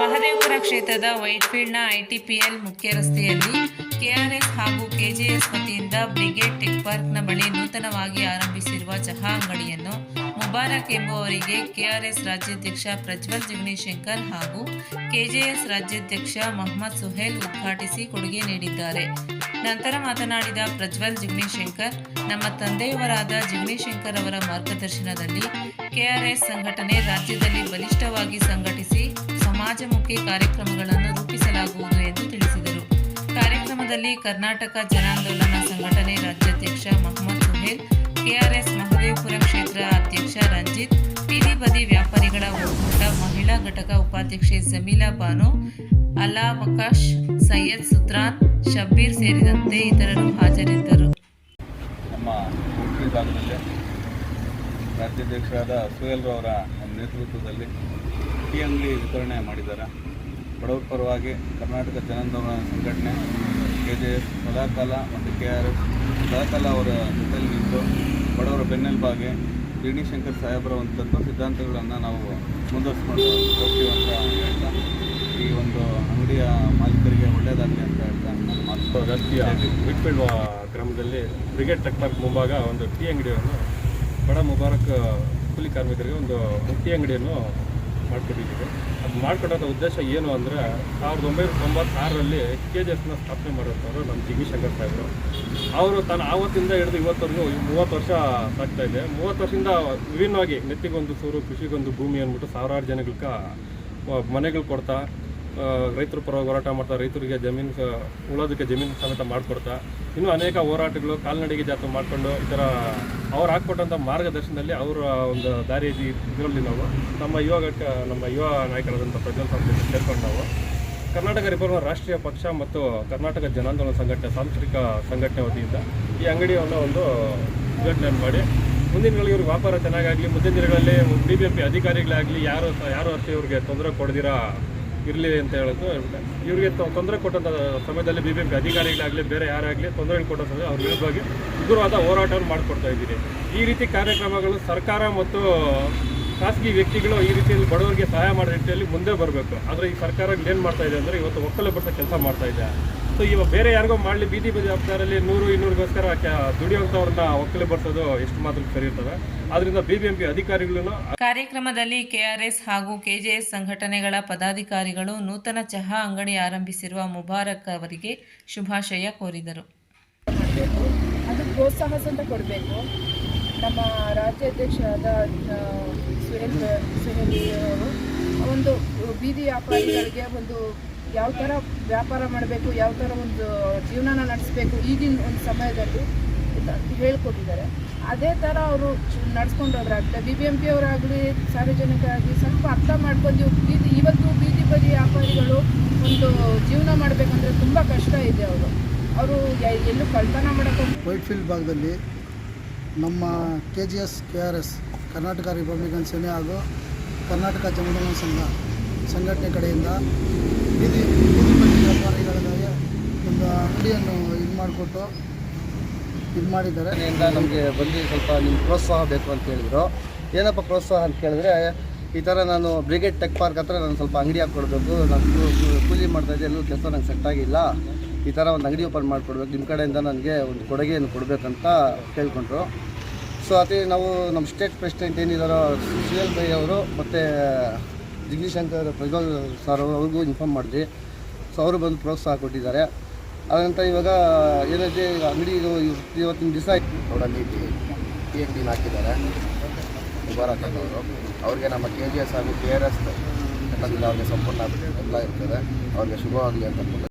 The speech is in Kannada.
ಮಹದೇವಪುರ ಕ್ಷೇತ್ರದ ವೈಟ್ಫೀಲ್ಡ್ನ ಐಟಿಪಿಎಲ್ ಮುಖ್ಯ ರಸ್ತೆಯಲ್ಲಿ ಕೆಆರ್ಎಸ್ ಹಾಗೂ ಕೆಜೆಎಸ್ ವತಿಯಿಂದ ಬ್ರಿಗೇಡ್ ಟೆಕ್ ಪಾರ್ಕ್ನ ಬಳಿ ನೂತನವಾಗಿ ಆರಂಭಿಸಿರುವ ಚಹಾ ಅಂಗಡಿಯನ್ನು ಮುಬಾರಕ್ ಎಂಬುವರಿಗೆ ಕೆಆರ್ಎಸ್ ರಾಜ್ಯಾಧ್ಯಕ್ಷ ಪ್ರಜ್ವಲ್ ಜಿಗ್ನೇಶಂಕರ್ ಹಾಗೂ ಕೆಜೆಎಸ್ ರಾಜ್ಯಾಧ್ಯಕ್ಷ ಮೊಹಮ್ಮದ್ ಸುಹೇಲ್ ಉದ್ಘಾಟಿಸಿ ಕೊಡುಗೆ ನೀಡಿದ್ದಾರೆ. ನಂತರ ಮಾತನಾಡಿದ ಪ್ರಜ್ವಲ್ ಜಿಗ್ನೇಶಂಕರ್ ನಮ್ಮ ತಂದೆಯವರಾದ ಜಿಗ್ನೇಶಂಕರ್ ಅವರ ಮಾರ್ಗದರ್ಶನದಲ್ಲಿ ಕೆಆರ್ಎಸ್ ಸಂಘಟನೆ ರಾಜ್ಯದಲ್ಲಿ ಬಲಿಷ್ಠವಾಗಿ ಸಂಘಟಿಸಿ ಸಮಾಜಮುಖಿ ಕಾರ್ಯಕ್ರಮಗಳನ್ನು ರೂಪಿಸಲಾಗುವುದು ಎಂದು ತಿಳಿಸಿದರು. ಕಾರ್ಯಕ್ರಮದಲ್ಲಿ ಕರ್ನಾಟಕ ಜನಾಂದೋಲನ ಸಂಘಟನೆ ರಾಜ್ಯಾಧ್ಯಕ್ಷ ಮೊಹಮ್ಮದ್ ಸುಹೇಲ್, ಕೆಆರ್ಎಸ್ ಮಹದೇವಪುರ ಕ್ಷೇತ್ರ ಅಧ್ಯಕ್ಷ ರಂಜಿತ್ ಬೀದಿ ಬದಿ ವ್ಯಾಪಾರಿಗಳ ಒಕ್ಕೂಟ ಮಹಿಳಾ ಘಟಕ ಉಪಾಧ್ಯಕ್ಷೆ ಜಮೀಲಾ ಬಾನು, ಅಲಾವಕಾಶ್, ಸೈಯದ್ ಸುತ್ರಾನ್, ಶಬ್ಬೀರ್ ಸೇರಿದಂತೆ ಇತರರು ಹಾಜರಿದ್ದರು. ನಮ್ಮ ರಾಜ್ಯಾಧ್ಯಕ್ಷರಾದ ಸುಹೇಲ್ರವರ ಒಂದು ನೇತೃತ್ವದಲ್ಲಿ ಟೀ ಅಂಗಡಿ ವಿತರಣೆ ಮಾಡಿದ್ದಾರೆ. ಬಡವರ ಪರವಾಗಿ ಕರ್ನಾಟಕ ಜನಾಂದೋಲನ ಸಂಘಟನೆ ಕೆ ಜೆ ಎಸ್ ಸದಾಕಾಲ ಮತ್ತು ಕೆ ಆರ್ ಎಸ್ ಸದಾಕಾಲ ಅವರ ಜೊತೆಯಲ್ಲಿ ನಿಂತು ಬಡವರ ಬೆನ್ನೆಲುಬಾಗಿ ಡಿ ಶಂಕರ್ ಸಾಹೇಬರ ಒಂದು ತತ್ವ ಸಿದ್ಧಾಂತಗಳನ್ನು ನಾವು ಮುಂದುವರಿಸ್ಕೊಂಡು ಹೋಗ್ತೀವಿ ಅಂತ ಹೇಳ್ತಾ, ಈ ಒಂದು ಅಂಗಡಿಯ ಮಾಲೀಕರಿಗೆ ಒಳ್ಳೆಯದಾಗಲಿ ಅಂತ ಹೇಳ್ತಾ ಮತ್ತು ಮಾತು. ರಾಷ್ಟ್ರೀಯ ವಿಟ್ಫೀಲ್ಡ್ ಗ್ರಾಮದಲ್ಲಿ ಬ್ರಿಗೇಡ್ ಟೆಕ್ ಪಾರ್ಕ್ ಮುಂಭಾಗ ಒಂದು ಟೀ ಅಂಗಡಿಯನ್ನು ಬಡ ಮುಬಾರಕ್ ಕೂಲಿ ಕಾರ್ಮಿಕರಿಗೆ ಒಂದು ಮುಟ್ಟಿ ಅಂಗಡಿಯನ್ನು ಮಾಡಿಕೊಟ್ಟಿದ್ದೀವಿ. ಅದು ಮಾಡಿಕೊಡೋದ ಉದ್ದೇಶ ಏನು ಅಂದರೆ ಸಾವಿರದ ಒಂಬೈನೂರ ತೊಂಬತ್ತಾರರಲ್ಲಿ ಕೆ ಜಿ ಎಸ್ನ ಸ್ಥಾಪನೆ ಮಾಡಿರ್ತಾರೆ ನಮ್ಮ ಜಿಗಿ ಶಂಕರ್ ಸಾಹೇಬರು. ಅವರು ತಾನು ಆವತ್ತಿಂದ ಹಿಡಿದು ಇವತ್ತವರೆಗೂ ಮೂವತ್ತು ವರ್ಷ ಸಾಕ್ತಾ ಇದೆ ಮೂವತ್ತು ವರ್ಷದಿಂದ ವಿಭಿನ್ನವಾಗಿ ನೆತ್ತಿಗೊಂದು ಸೂರು, ಕೃಷಿಗೊಂದು ಭೂಮಿ ಅಂದ್ಬಿಟ್ಟು ಸಾವಿರಾರು ಜನಗಳಿಗೆ ಮನೆಗಳು ಕೊಡ್ತಾ ರೈತರ ಪರವಾಗಿ ಹೋರಾಟ ಮಾಡ್ತಾ, ರೈತರಿಗೆ ಜಮೀನು ಉಳೋದಕ್ಕೆ ಜಮೀನು ಸಮೇತ ಮಾಡಿಕೊಡ್ತಾ, ಇನ್ನೂ ಅನೇಕ ಹೋರಾಟಗಳು ಕಾಲ್ನಡಿಗೆ ಜಾತ್ರೆ ಮಾಡಿಕೊಂಡು ಈ ಥರ ಅವ್ರು ಹಾಕ್ಕೊಟ್ಟಂಥ ಮಾರ್ಗದರ್ಶನದಲ್ಲಿ ಅವರ ಒಂದು ದಾರಿ ಇದರಲ್ಲಿ ನಾವು. ನಮ್ಮ ಯುವ ಘಟಕ ನಮ್ಮ ಯುವ ನಾಯಕರಾದಂಥ ಪ್ರಜ್ವಲ್ ಸಂಸ್ಥೆ ಸೇರ್ಕೊಂಡು ನಾವು. ಕರ್ನಾಟಕ ರಿಪಬ್ಲಿಕ್ ರಾಷ್ಟ್ರೀಯ ಪಕ್ಷ ಮತ್ತು ಕರ್ನಾಟಕ ಜನಾಂದೋಲನ ಸಂಘಟನೆ, ಸಾಂಸ್ಕೃತಿಕ ಸಂಘಟನೆ ವತಿಯಿಂದ ಈ ಅಂಗಡಿಯನ್ನು ಒಂದು ಉದ್ಘಾಟನೆ ಮಾಡಿ. ಮುಂದಿನ ದಿನಗಳಲ್ಲಿ ಇವ್ರಿಗೆ ವ್ಯಾಪಾರ ಚೆನ್ನಾಗಾಗಲಿ, ಮುಂದಿನ ದಿನಗಳಲ್ಲಿ ಬಿ ಬಿ ಎಂ ಪಿ ಅಧಿಕಾರಿಗಳಾಗಲಿ, ಯಾರು ಯಾರು ಅಷ್ಟೇ ಇವ್ರಿಗೆ ತೊಂದರೆ ಕೊಡದಿರಾ? ಇರಲಿ ಅಂತ ಹೇಳೋದು ಇವರಿಗೆ ತೊಂದರೆ ಕೊಟ್ಟಂಥ ಸಮಯದಲ್ಲಿ ಬಿ ಬಿ ಪಿ ಅಧಿಕಾರಿಗಳಾಗಲಿ, ಬೇರೆ ಯಾರಾಗಲಿ ತೊಂದರೆ ಕೊಟ್ಟಂತ ಅವ್ರ ವಿರುದ್ಧವಾಗಿ ಉಗ್ರವಾದ ಹೋರಾಟವನ್ನು ಮಾಡಿಕೊಡ್ತಾ ಇದ್ದೀರಿ. ಈ ರೀತಿ ಕಾರ್ಯಕ್ರಮಗಳು ಸರ್ಕಾರ ಮತ್ತು ಖಾಸಗಿ ವ್ಯಕ್ತಿಗಳು ಈ ರೀತಿಯಲ್ಲಿ ಬಡವರಿಗೆ ಸಹಾಯ ಮಾಡೋ ರೀತಿಯಲ್ಲಿ ಮುಂದೆ ಬರಬೇಕು. ಆದರೆ ಈ ಸರ್ಕಾರ ಏನು ಮಾಡ್ತಾ ಇದೆ ಅಂದರೆ ಇವತ್ತು ಒಕ್ಕಲು ಬರ್ತಾ ಕೆಲಸ ಮಾಡ್ತಾ ಇದೆ. ಸೊ ಇವಾಗ ಬೇರೆ ಯಾರಿಗೋ ಮಾಡಲಿ ಬೀದಿ ಬದಿ ವ್ಯಾಪಾರದಲ್ಲಿ ನೂರು ಇನ್ನೂರಿಗೋಸ್ಕರ ದುಡಿಯುವಂಥವ್ರನ್ನ ಒಕ್ಕಲೆ ಬರ್ಸೋದು ಎಷ್ಟು ಮಾತ್ರ ಸರಿ ಇರ್ತದೆ. ಆದ್ದರಿಂದ ಬಿ ಬಿ ಎಂ ಪಿ ಅಧಿಕಾರಿಗಳನ್ನು ಕಾರ್ಯಕ್ರಮದಲ್ಲಿ ಕೆಆರ್ಎಸ್ ಹಾಗೂ ಕೆಜೆಎಸ್ ಸಂಘಟನೆಗಳ ಪದಾಧಿಕಾರಿಗಳು ನೂತನ ಚಹಾ ಅಂಗಡಿ ಆರಂಭಿಸಿರುವ ಮುಬಾರಕ್ ಅವರಿಗೆ ಶುಭಾಶಯ ಕೋರಿದರು. ಅದು ಪ್ರೋತ್ಸಾಹ ಅಂತ ಕೊಡಬೇಕು. ನಮ್ಮ ರಾಜ್ಯಾಧ್ಯಕ್ಷರಾದ ಸುರೇಂದ್ರ ಸುರೇಂದ್ರ ಅವರು ಒಂದು ಬೀದಿ ವ್ಯಾಪಾರಿಗಳಿಗೆ ಒಂದು ಯಾವ ಥರ ವ್ಯಾಪಾರ ಮಾಡಬೇಕು, ಯಾವ ಥರ ಒಂದು ಜೀವನನ ನಡೆಸಬೇಕು ಈಗಿನ ಒಂದು ಸಮಯದಲ್ಲಿ ಹೇಳ್ಕೊಟ್ಟಿದ್ದಾರೆ. ಅದೇ ಥರ ಅವರು ನಡ್ಸ್ಕೊಂಡು ಹೋದ್ರಾಗ್ತದೆ ಬಿ ಬಿ ಎಂ ಪಿ ಅವರಾಗಲಿ ಸಾರ್ವಜನಿಕರಾಗಲಿ ಸ್ವಲ್ಪ ಅರ್ಥ ಮಾಡ್ಕೊಂಡು ಬೀದಿ ಇವತ್ತು ಬೀದಿ ಬದಿ ವ್ಯಾಪಾರಿಗಳು ಒಂದು ಜೀವನ ಮಾಡಬೇಕಂದ್ರೆ ತುಂಬ ಕಷ್ಟ ಇದೆ ಅವರು. ಅವರು ಎಲ್ಲೂ ಕಳ್ತನ ಮಾಡೋಕ್ಕೆ ವೈಟ್ಫೀಲ್ಡ್ ಭಾಗದಲ್ಲಿ ನಮ್ಮ K G S K R S Karnataka Republican Sene ಹಾಗೂ ಕರ್ನಾಟಕ ಜನಾಂದೋಲನ ಸಂಘ, ಸಂಘಟನೆ ಕಡೆಯಿಂದ ಬೀದಿ ಬೀದಿ ವ್ಯಾಪಾರಿಗಳಿಗೆ ಒಂದು ಅಂಗಡಿಯನ್ನು ಇದು ಮಾಡಿಕೊಟ್ಟು ಇದು ಮಾಡಿದ್ದಾರೆ. ನಮಗೆ ಬಂದು ಸ್ವಲ್ಪ ನಿಮ್ಮ ಪ್ರೋತ್ಸಾಹ ಬೇಕು ಅಂತ ಹೇಳಿದರು. ಏನಪ್ಪ ಪ್ರೋತ್ಸಾಹ ಅಂತ ಕೇಳಿದ್ರೆ ಈ ಥರ ನಾನು ಬ್ರಿಗೇಡ್ ಟೆಕ್ ಪಾರ್ಕ್ ಹತ್ರ ನಾನು ಸ್ವಲ್ಪ ಅಂಗಡಿ ಹಾಕ್ಕೊಡ್ಬೇಕು. ನಾನು ಕೂಲಿ ಮಾಡ್ತಾ ಮಾಡ್ತಾಯಿದ್ದೆ ಎಲ್ಲೂ ಕೆಲಸ ನಂಗೆ ಸೆಟ್ ಆಗಿಲ್ಲ. ಈ ಥರ ಒಂದು ಅಂಗಡಿ ಓಪನ್ ಮಾಡಿಕೊಡ್ಬೇಕು. ನಿಮ್ಮ ಕಡೆಯಿಂದ ನನಗೆ ಒಂದು ಕೊಡುಗೆಯನ್ನು ಕೊಡಬೇಕಂತ ಕೇಳಿಕೊಂಡ್ರು. ಸೊ ಅದೇ ನಾವು ನಮ್ಮ ಸ್ಟೇಟ್ ಪ್ರೆಸಿಡೆಂಟ್ ಏನಿದ್ದಾರೋ ಎಲ್ ಬೈ ಅವರು ಮತ್ತು ಜಗದೀಶಂಕರ್ ಪ್ರಜ್ವಲ್ ಸರ್ ಅವರು, ಅವ್ರಿಗೂ ಇನ್ಫಾರ್ಮ್ ಮಾಡಿದ್ವಿ. ಸೊ ಅವರು ಬಂದು ಪ್ರೋತ್ಸಾಹ ಕೊಟ್ಟಿದ್ದಾರೆ. ಅದಂತ ಇವಾಗ ಏನೈತೆ ಈಗ ಅಂಗಡಿ ಇವತ್ತಿನ ದಿವಸ ಅವರಲ್ಲಿ ಟಿ ಎನ್ ಟಿನ ಹಾಕಿದ್ದಾರೆ. ಮುಬಾರಕ್ ಅವರು ಅವ್ರಿಗೆ ನಮ್ಮ ಕೆ ಜಿ ಎಸ್ ಹಾಗೂ ಕೆ ಆರ್ ಎಸ್ ಅವ್ರಿಗೆ ಸಂಪೂರ್ಣ ಎಲ್ಲ ಇರ್ತದೆ. ಅವ್ರಿಗೆ ಶುಭವಾಗಲಿ ಅಂತ